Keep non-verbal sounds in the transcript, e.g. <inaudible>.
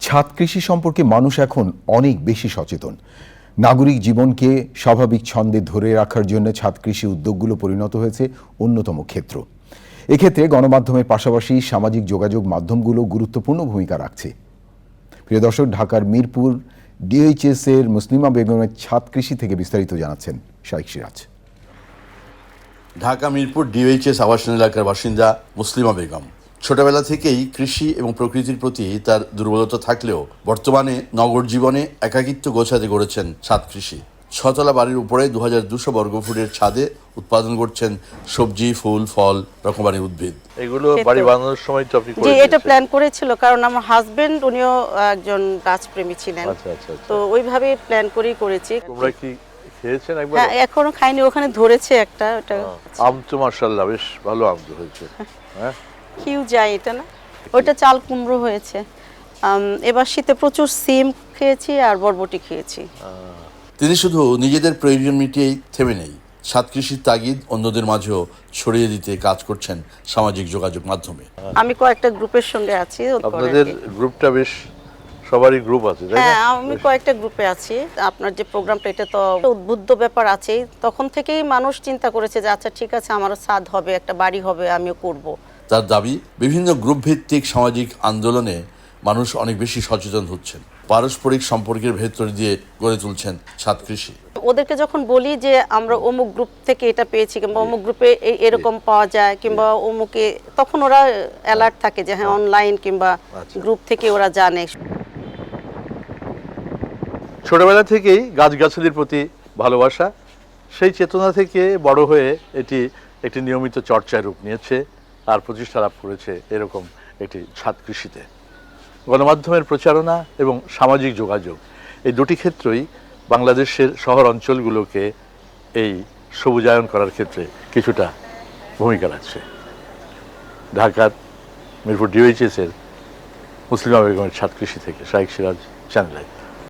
ছাদ কৃষি সম্পর্কে মানুষ এখন অনেক বেশি সচেতন। নাগরিক জীবনকে স্বাভাবিক ছন্দে ধরে রাখার জন্য ছাদ কৃষি উদ্যোগগুলো পরিণত হয়েছে অন্যতম ক্ষেত্র। এক্ষেত্রে গণমাধ্যমের পাশাপাশি সামাজিক যোগাযোগ মাধ্যমগুলো গুরুত্বপূর্ণ ভূমিকা রাখছে। প্রিয় দর্শক, ঢাকার মিরপুর ডিএইচএস এর মুসলিমা বেগমের ছাদ কৃষি থেকে বিস্তারিত জানাচ্ছেন শাইক সিরাজ। ঢাকা মিরপুর ডিএইচএস আবাসন এলাকার বাসিন্দা মুসলিমা বেগম। ছোটবেলা থেকেই কৃষি এবং প্রকৃতির প্রতি তার দুর্বলতা থাকলেও বর্তমানে নগর জীবনে একাকিত্ব গোছাতে গড়েছেন ছাদ কৃষি। ছতলা বাড়ির উপরে দু হাজার দুশো বর্গফুটের ছাদে উৎপাদন করছেন সবজি ফুল ফল রকমারি উদ্ভিদ। এগুলো বাড়ি বানানোর সময় তো আপনি করে এটা প্ল্যান করেছিল কারণ আমার হাজবেন্ড উনিও একজন গাছপ্রেমী ছিলেন। আচ্ছা আচ্ছা আচ্ছা। তো ওইভাবে প্ল্যান করেই করেছি। তোমরা কি খেয়েছেন একবার? হ্যাঁ এখনও খাইনি ওখানে ধরেছে একটা ওটা আম তো মার্শাল্লাহ বেশ ভালো আম হয়েছে। <laughs> হ্যাঁ? কিউ যায় এটা না? ওইটা চাল কুমড়ো হয়েছে। এবার শীতে প্রচুর সিম খেয়েছি আর বরবটি খেয়েছি। তিনি শুধু নিজেদের প্রয়োজন মিটিয়েই থেমে নেই। ছাদ কৃষির তাগিদ অন্যদের মাঝেও ছড়িয়ে দিতে কাজ করছেন সামাজিক যোগাযোগ মাধ্যমে। আমি কয়েকটা গ্রুপের সঙ্গে আছি আপনাদের গ্রুপটা বেশ সবারই গ্রুপ আছে তাই না? হ্যাঁ আমি কয়েকটা গ্রুপে আছি। আপনার যে প্রোগ্রামটা এটা তো উদ্বুদ্ধ ব্যাপার আছে তখন থেকেই মানুষ চিন্তা করেছে যে আচ্ছা ঠিক আছে আমারও ছাদ হবে একটা বাড়ি হবে আমিও করব। তার দাবি বিভিন্ন গ্রুপ ভিত্তিক সামাজিক আন্দোলনে মানুষ অনেক বেশি সচেতন হচ্ছেন। পারস্পরিক সম্পর্কের ভেতর দিয়ে গড়ে তুলছেন ছাদ কৃষি। ওদেরকে যখন বলি যে আমরা অমুক গ্রুপ থেকে এটা পেয়েছি কিংবা অমুক গ্রুপে এরকম পাওয়া যায় কিংবা অমুকে তখন ওরা অ্যালার্ট থাকে যে হ্যাঁ অনলাইন কিংবা আচ্ছা। গ্রুপ থেকে ওরা জানে। ছোটবেলা থেকেই গাছগাছালির প্রতি ভালোবাসা সেই চেতনা থেকে বড় হয়ে এটি একটি নিয়মিত চর্চায় রূপ নিয়েছে। আর প্রতিষ্ঠা লাভ করেছে এরকম একটি ছাদ কৃষিতে। গণমাধ্যমের প্রচারণা এবং সামাজিক যোগাযোগ, এই দুটি ক্ষেত্রই বাংলাদেশের শহর অঞ্চলগুলোকে এই সবুজায়ন করার ক্ষেত্রে কিছুটা ভূমিকা রাখছে। ঢাকার মিরপুর ডিওএইচএস এর মুসলিমা বেগমের ছাদ কৃষি থেকে শাইক সিরাজ চ্যানেলে।